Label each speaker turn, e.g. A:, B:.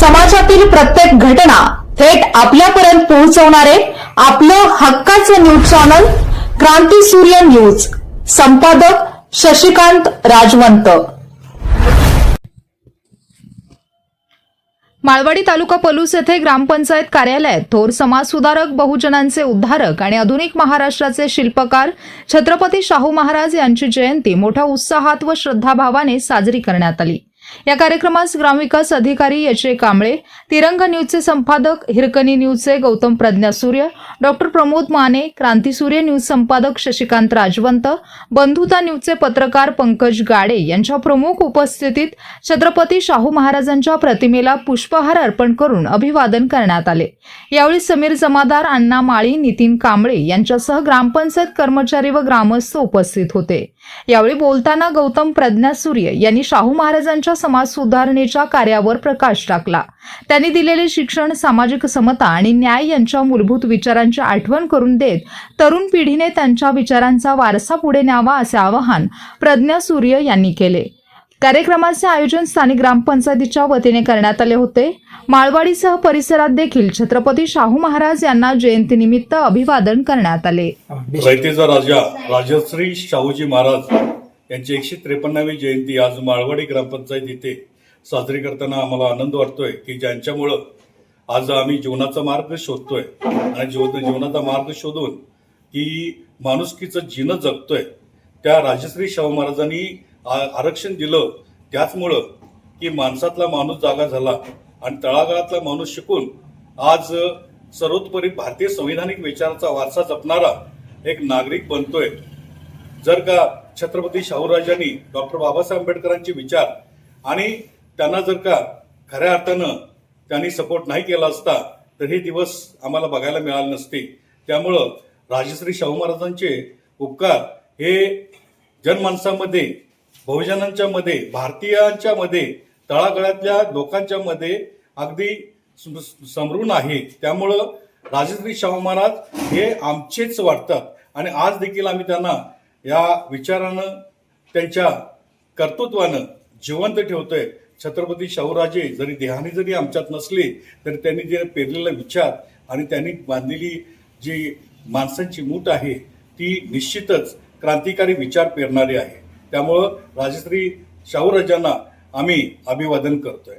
A: समाजातील प्रत्येक घटना थेट आपल्यापर्यंत पोहोचवणारे आपलं हक्काचे न्यूज चॅनल क्रांती सूर्य न्यूज संपादक शशिकांत राजवंत
B: माळवाडी तालुका पलूस येथे ग्रामपंचायत कार्यालयात थोर समाजसुधारक बहुजनांचे उद्धारक आणि आधुनिक महाराष्ट्राचे शिल्पकार छत्रपती शाहू महाराज यांची जयंती मोठ्या उत्साहात व श्रद्धाभावाने साजरी करण्यात आली या कार्यक्रमास ग्रामविकास अधिकारी एच ए कांबळे तिरंग न्यूजचे संपादक हिरकणी न्यूजचे गौतम प्रज्ञा सूर्य डॉक्टर प्रमोद माने क्रांतीसूर्य न्यूज संपादक शशिकांत राजवंत बंधुता न्यूजचे पत्रकार पंकज गाडे यांच्या प्रमुख उपस्थितीत छत्रपती शाहू महाराजांच्या प्रतिमेला पुष्पहार अर्पण करून अभिवादन करण्यात आले यावेळी समीर जमादार अण्णा माळी नितीन कांबळे यांच्यासह ग्रामपंचायत कर्मचारी व ग्रामस्थ उपस्थित होते यावेळी बोलताना गौतम प्रज्ञा सूर्य यांनी शाहू महाराजांच्या समाज सुधारणेच्या कार्यावर प्रकाश टाकला त्यांनी दिलेले शिक्षण सामाजिक समता आणि न्याय यांच्या मूलभूत विचारांची आठवण करून देत तरुण पिढीने त्यांच्या विचारांचा वारसा पुढे न्यावा असे आवाहन प्रज्ञा सूर्य यांनी केले कार्यक्रमाचे आयोजन स्थानिक ग्रामपंचायतीच्या वतीने करण्यात आले होते माळवाडीसह परिसरात देखील छत्रपती शाहू महाराज यांना जयंतीनिमित्त अभिवादन करण्यात आले
C: राजा राजश्री शाहूजी महाराज यांची एकशे त्रेपन्नावी जयंती आज माळवाडी ग्रामपंचायत इथे साजरी करताना आम्हाला आनंद वाटतोय की ज्यांच्यामुळं आज आम्ही जीवनाचा मार्ग शोधतोय आणि जीव जीवनाचा मार्ग शोधून की माणुसकीचं जीन जगतोय त्या राजश्री शाहू महाराजांनी आरक्षण दिलं त्याचमुळं की माणसातला माणूस जागा झाला आणि तळागाळातला माणूस शिकून आज सर्वोत्परी भारतीय संविधानिक विचाराचा वारसा जपणारा एक नागरिक बनतोय जर का छत्रपती शाहूराजांनी डॉक्टर बाबासाहेब आंबेडकरांचे विचार आणि त्यांना जर का खऱ्या अर्थानं त्यांनी सपोर्ट नाही केला असता तर हे दिवस आम्हाला बघायला मिळाले नसते त्यामुळं राजश्री शाहू महाराजांचे उपकार हे जनमानसामध्ये बहुजनांच्या मध्ये भारतीयांच्या मध्ये तळागळ्यातल्या लोकांच्या मध्ये अगदी समरून आहे त्यामुळं राजश्री शाहू महाराज हे आमचेच वाटतात आणि आज देखील आम्ही त्यांना या विचारानं त्यांच्या कर्तृत्वानं जिवंत ठेवतोय छत्रपती शाहूराजे जरी देहाने जरी आमच्यात नसले तरी त्यांनी जे पेरलेला विचार आणि त्यांनी बांधलेली जी माणसांची मूठ आहे ती निश्चितच क्रांतिकारी विचार पेरणारी आहे त्यामुळं राजश्री शाहूराजांना आम्ही अभिवादन करतोय